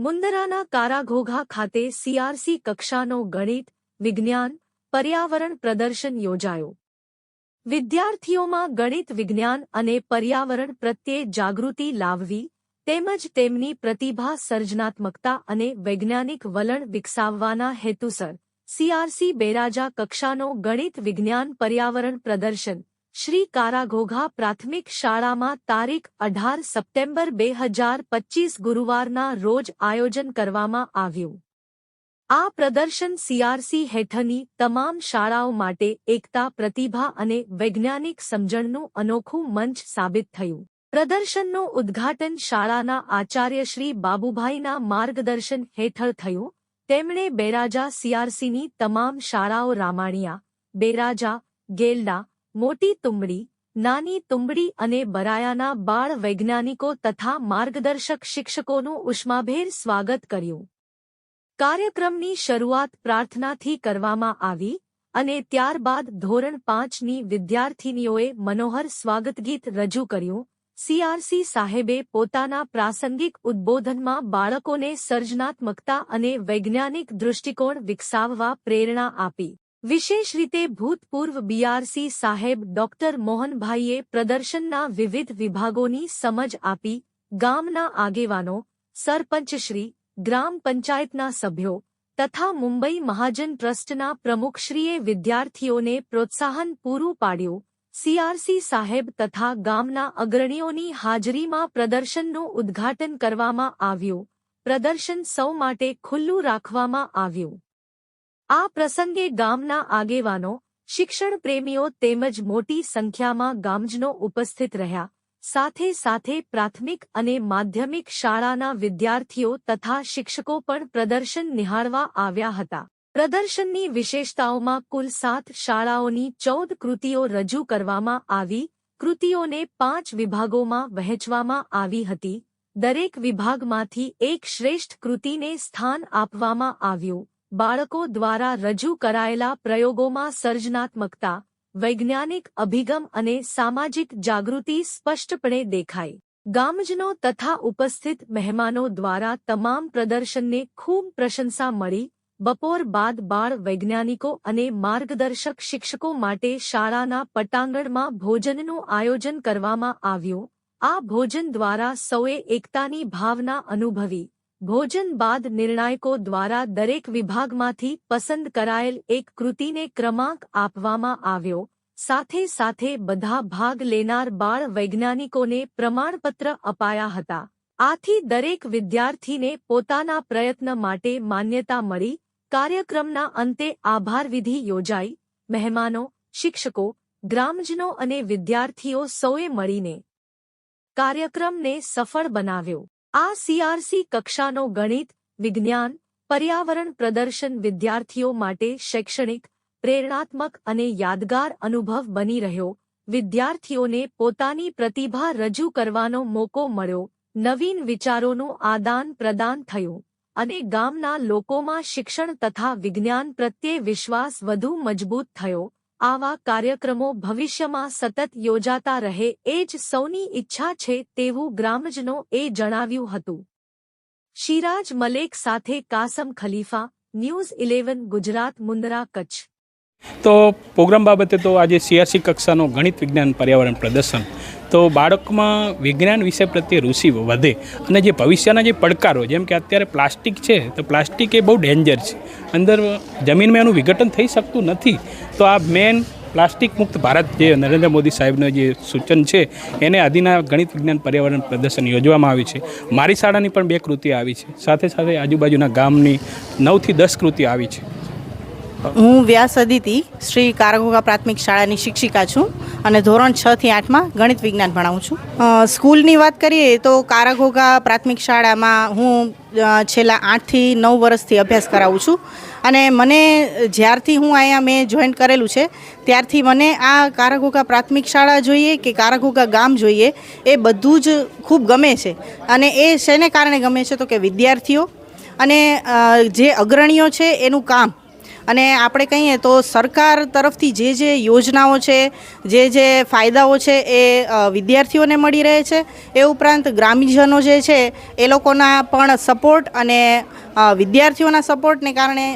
મુંદરાના કારાઘોઘા ખાતે સીઆરસી કક્ષાનો ગણિત, વિજ્ઞાન, પર્યાવરણ પ્રદર્શન યોજાયો. વિદ્યાર્થીઓમાં ગણિત, વિજ્ઞાન અને પર્યાવરણ પ્રત્યે જાગૃતિ લાવવી, તેમજ તેમની પ્રતિભા સર્જનાત્મકતા અને વૈજ્ઞાનિક વલણ વિકસાવવાના હેતુસર સીઆરસી બેરાજા કક્ષાનો ગણિત, વિજ્ઞાન, પર્યાવરણ પ્રદર્શન શ્રી કારાઘોઘા પ્રાથમિક શાળામાં તારીખ અઢાર સપ્ટેમ્બર બે હજાર પચીસ ગુરુવારના રોજ આયોજન કરવામાં આવ્યું. આ પ્રદર્શન સીઆરસી હેઠળની તમામ શાળાઓ માટે એકતા, પ્રતિભા અને વૈજ્ઞાનિક સમજણનું અનોખું મંચ સાબિત થયું. પ્રદર્શનનું ઉદ્ઘાટન શાળાના આચાર્ય શ્રી બાબુભાઈના માર્ગદર્શન હેઠળ થયું. તેમણે બેરાજા સીઆરસીની તમામ શાળાઓ રામાણિયા, બેરાજા, ગેલડા મોટી તુંબડી, નાની તુંબડી અને બરાયાના બાળ વૈજ્ઞાનિકો તથા માર્ગદર્શક શિક્ષકોનું ઉષ્માભેર સ્વાગત કર્યું. કાર્યક્રમની શરૂઆત પ્રાર્થનાથી કરવામાં આવી અને ત્યારબાદ ધોરણ પાંચની વિદ્યાર્થિનીઓએ મનોહર સ્વાગતગીત રજૂ કર્યું. સીઆરસી સાહેબે પોતાના પ્રાસંગિક ઉદ્બોધનમાં બાળકોને સર્જનાત્મકતા અને વૈજ્ઞાનિક દૃષ્ટિકોણ વિકસાવવા પ્રેરણા આપી. વિશેષ રીતે ભૂતપૂર્વ બીઆરસી સાહેબ ડોક્ટર મોહનભાઈએ પ્રદર્શનના વિવિધ વિભાગોની સમજ આપી, ગામના આગેવાનો સરપંચશ્રી ગ્રામ પંચાયતના સભ્યો તથા મુંબઈ મહાજન ટ્રસ્ટના પ્રમુખશ્રીએ વિદ્યાર્થીઓને પ્રોત્સાહન પૂરું પાડ્યું. સીઆરસી સાહેબ તથા ગામના અગ્રણીઓની હાજરીમાં પ્રદર્શનનું ઉદ્ઘાટન કરવામાં આવ્યું. પ્રદર્શન સૌ માટે ખુલ્લું રાખવામાં આવ્યું. આ પ્રસંગે ગામના આગેવાનો, શિક્ષણ પ્રેમીઓ તેમજ મોટી સંખ્યામાં ગામજનો ઉપસ્થિત રહ્યા. સાથે સાથે પ્રાથમિક અને માધ્યમિક શાળાના વિદ્યાર્થીઓ તથા શિક્ષકો પણ પ્રદર્શન નિહાળવા આવ્યા હતા. પ્રદર્શનની વિશેષતાઓમાં કુલ સાત શાળાઓની ચૌદ કૃતિઓ રજૂ કરવામાં આવી. કૃતિઓને પાંચ વિભાગોમાં વહેંચવામાં આવી હતી. દરેક વિભાગમાંથી એક શ્રેષ્ઠ કૃતિને સ્થાન આપવામાં આવ્યું. બાળકો દ્વારા રજૂ કરાયેલા પ્રયોગોમાં સર્જનાત્મકતા, વૈજ્ઞાનિક અભિગમ અને સામાજિક જાગૃતિ સ્પષ્ટપણે દેખાઈ ગામજનો તથા ઉપસ્થિત મહેમાનો દ્વારા તમામ પ્રદર્શનને ખૂબ પ્રશંસા મળી. બપોર બાદ બાળ વૈજ્ઞાનિકો અને માર્ગદર્શક શિક્ષકો માટે શાળાના પટાંગણમાં ભોજનનું આયોજન કરવામાં આવ્યું. આ ભોજન દ્વારા સૌએ એકતાની ભાવના અનુભવી. ભોજન બાદ નિર્ણાયકો દ્વારા દરેક વિભાગમાંથી પસંદ કરાયેલ એક કૃતિને ક્રમાંક આપવામાં આવ્યો. સાથે સાથે બધા ભાગ લેનાર બાળ વૈજ્ઞાનિકોને પ્રમાણપત્ર અપાયા હતા. આથી દરેક વિદ્યાર્થીને પોતાના પ્રયત્ન માટે માન્યતા મળી. કાર્યક્રમના અંતે આભારવિધિ યોજાઈ. મહેમાનો, શિક્ષકો, ગ્રામજનો અને વિદ્યાર્થીઓ સૌએ મળીને કાર્યક્રમને સફળ બનાવ્યો. આ સીઆરસી કક્ષાનો ગણિત, વિજ્ઞાન, પર્યાવરણ પ્રદર્શન વિદ્યાર્થીઓ માટે શૈક્ષણિક, પ્રેરણાત્મક અને યાદગાર અનુભવ બની રહ્યો. વિદ્યાર્થીઓને પોતાની પ્રતિભા રજૂ કરવાનો મોકો મળ્યો. નવીન વિચારોનું આદાન પ્રદાન થયું અને ગામના લોકોમાં શિક્ષણ તથા વિજ્ઞાન પ્રત્યે વિશ્વાસ વધુ મજબૂત થયો. આવા કાર્યક્રમો ભવિષ્યમાં સતત યોજાતા રહે એ જ સૌની ઈચ્છા છે તેવું ગ્રામજનો એ જણાવ્યું હતું. શિરાજ મલેક સાથે કાસમ ખલીફા, ન્યૂઝ ઇલેવન, ગુજરાત મુંદરા કચ્છ. તો પ્રોગ્રામ બાબતે તો આજે સીઆરસી કક્ષાનો ગણિત વિજ્ઞાન પર્યાવરણ પ્રદર્શન તો બાળકમાં વિજ્ઞાન વિષય પ્રત્યે રુચિ વધે અને જે ભવિષ્યના જે પડકારો, જેમ કે અત્યારે પ્લાસ્ટિક છે, તો પ્લાસ્ટિક એ બહુ ડેન્જર છે. અંદર જમીનમાં એનું વિઘટન થઈ શકતું નથી. તો આ મેન પ્લાસ્ટિક મુક્ત ભારત જે નરેન્દ્ર મોદી સાહેબનું જે સૂચન છે, એને આદિના ગણિત વિજ્ઞાન પર્યાવરણ પ્રદર્શન યોજવામાં આવ્યું છે. મારી શાળાની પણ બે કૃતિ આવી છે. સાથે સાથે આજુબાજુના ગામની નવથી દસ કૃતિ આવી છે. હું વ્યાસ અદિતિ, શ્રી કારગોગા પ્રાથમિક શાળાની શિક્ષિકા છું. અને ધોરણ છ થી આઠમાં ગણિત વિજ્ઞાન ભણાવું છું. સ્કૂલની વાત કરીએ તો કારાઘોગા પ્રાથમિક શાળામાં હું છેલ્લા આઠથી નવ વર્ષથી અભ્યાસ કરાવું છું. અને મને જ્યારથી હું અહીંયા મેં જોઈન કરેલું છે, ત્યારથી મને આ કારાઘોગા પ્રાથમિક શાળા જોઈએ કે કારાઘોગા ગામ જોઈએ, એ બધું જ ખૂબ ગમે છે. અને એ શેને કારણે ગમે છે તો કે વિદ્યાર્થીઓ અને જે અગ્રણીઓ છે એનું કામ અને આપણે કહીએ તો સરકાર તરફથી જે જે યોજનાઓ છે, જે જે ફાયદાઓ છે એ વિદ્યાર્થીઓને મળી રહે છે. એ ઉપરાંત ગ્રામ્યજનો જે છે, એ લોકોના પણ સપોર્ટ અને વિદ્યાર્થીઓના સપોર્ટને કારણે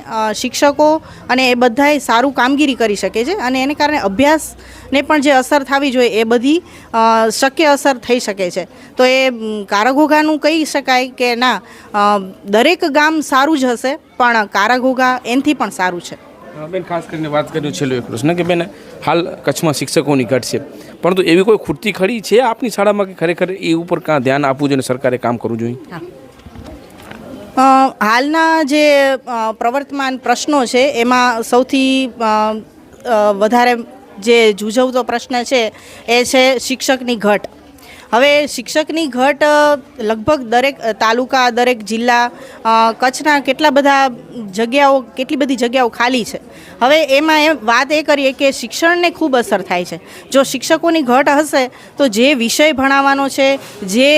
શિક્ષકો અને એ બધાએ સારું કામગીરી કરી શકે છે અને એને કારણે અભ્યાસને પણ જે અસર થવી જોઈએ એ બધી શક્ય અસર થઈ શકે છે. તો એ કારઘોઘાનું કહી શકાય કે ના દરેક ગામ સારું જ હશે. પણ કારાઘોઘા એનથી પણ સારું છે. બેન ખાસ કરીને વાત કર્યું છેલ્લો એક પ્રશ્ન કે બેન હાલ કચ્છમાં શિક્ષકોની ઘટ છે. પરંતુ એવી કોઈ ખૂટતી ખડી છે આપની શાળામાં કે ખરેખર એ ઉપર કાં ધ્યાન આપવું જોઈએ સરકારે કામ કરવું જોઈએ? હાલના જે પ્રવર્તમાન પ્રશ્નો છે એમાં સૌથી વધારે જે જૂજવતો પ્રશ્ન છે એ છે શિક્ષકની ઘટ. હવે શિક્ષકની ઘટ લગભગ દરેક તાલુકા, દરેક જિલ્લા કચ્છના કેટલા બધા જગ્યાઓ, કેટલી બધી જગ્યાઓ ખાલી છે. હવે એમાં એ વાત એ કરીએ કે શિક્ષણને ખૂબ અસર થાય છે. જો શિક્ષકોની ઘટ હશે, તો જે વિષય ભણાવવાનો છે, જે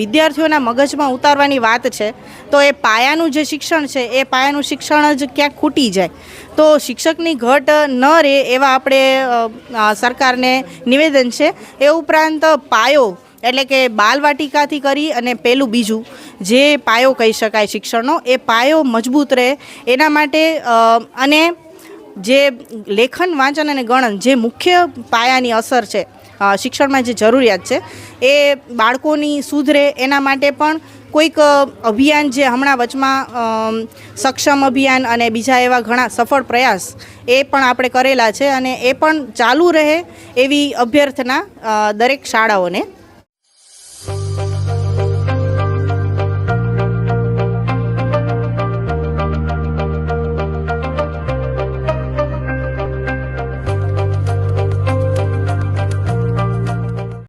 વિદ્યાર્થીઓના મગજમાં ઉતારવાની વાત છે, તો એ પાયાનું જે શિક્ષણ છે, એ પાયાનું શિક્ષણ જ ક્યાંક ખૂટી જાય. તો શિક્ષકની ઘટ ન રહે એવા આપણે સરકારને નિવેદન છે. એ ઉપરાંત પાયો એટલે કે બાલવાટિકાથી કરી અને પેલું બીજું, જે પાયો કહી શકાય શિક્ષણનો, એ પાયો મજબૂત રહે. એના માટે અને જે લેખન, વાંચન અને ગણન જે મુખ્ય પાયાની અસર છે શિક્ષણમાં જે જરૂરિયાત છે, એ બાળકોની સુધરે. એના માટે પણ કોઈક અભિયાન જે હમણાં વચમાં સક્ષમ અભિયાન અને બીજા એવા ઘણા સફળ પ્રયાસ એ પણ આપણે કરેલા છે અને એ પણ ચાલુ રહે એવી અભ્યર્થના દરેક શાળાઓને.